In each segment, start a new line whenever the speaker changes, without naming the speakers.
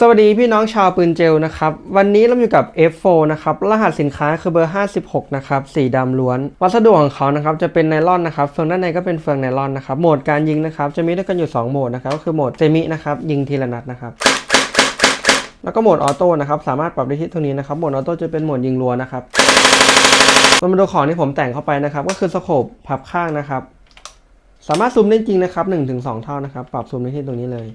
สวัสดีพี่น้องชาวปืนเจลนะครับ วันนี้เราอยู่กับ F4 นะครับ รหัสสินค้าคือเบอร์ 56 นะครับ สีดำล้วน วัสดุของเขานะครับจะเป็นไนลอนนะครับเฟืองด้านในก็เป็นเฟืองไนลอนนะครับ โหมดการยิงนะครับ จะมีด้วยกันอยู่ 2 โหมดนะครับ ก็คือโหมดเซมินะครับ ยิงทีละนัดนะครับ แล้วก็โหมดออโต้นะครับ สามารถปรับได้ที่ตรงนี้นะครับ โหมดออโต้จะเป็นโหมดยิงรัวนะครับเรามาดูของที่ผมแต่งเข้าไปนะครับ ก็คือสโคปพับข้างนะครับ สามารถซูมได้จริงนะครับ1-2 เท่านะครับ ปรับซูมได้ที่ตรงนี้เลย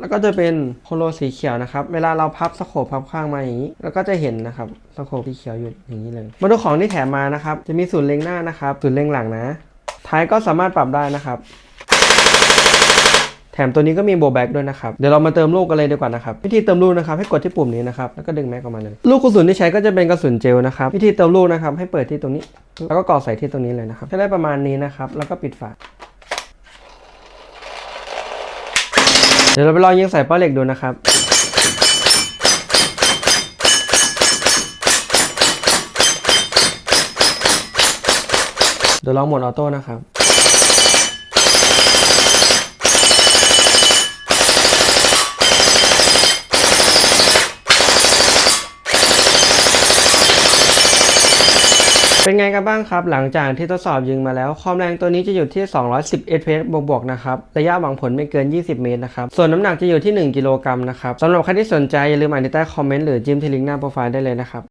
แล้วก็จะเป็นโคโลสีเขียวนะครับ เวลาเราพับสโคปพับข้างมาอย่างนี้ แล้วก็จะเห็นนะครับสโคปสีเขียวอยู่อย่างนี้เลย มาดูของที่แถมมานะครับ จะมีศูนย์เล็งหน้านะครับศูนย์เล็งหลังนะ ท้ายก็สามารถปรับได้นะครับ แถมตัวนี้ก็มีโบแบ็กด้วยนะครับ เดี๋ยวเรามาเติมลูกกันเลยดีกว่านะครับ วิธีเติมลูกนะครับ ให้กดที่ปุ่มนี้นะครับ แล้วก็ดึงแม็กออกมาเลย ลูกกระสุนที่ใช้ก็จะเป็นกระสุนเจลนะครับ วิธีเติมลูกนะครับ ให้เปิดที่ตรงนี้ แล้วก็กรอกใส่ที่ตรงนี้เลยนะครับให้ได้ประมาณนี้นะครับ แล้วก็ปิดฝา ดี๋ยวเราไปลองยิงใส่ป้าเหล็กดูนะครับ เดี๋ยวลองหมดออโต้นะครับ เป็นไงกันบ้างครับ หลังจากที่ทดสอบยิงมาแล้ว ความแรงตัวนี้จะอยู่ที่ 210 fps บวกๆนะครับ ระยะหวังผลไม่เกิน 20 เมตรนะครับ ส่วนน้ำหนักจะอยู่ที่ 1 กิโลกรัมนะครับสำหรับใครที่สนใจอย่าลืมอ่านในใต้คอมเมนต์หรือจิ้มที่ลิงก์หน้าโปรไฟล์ได้เลยนะครับ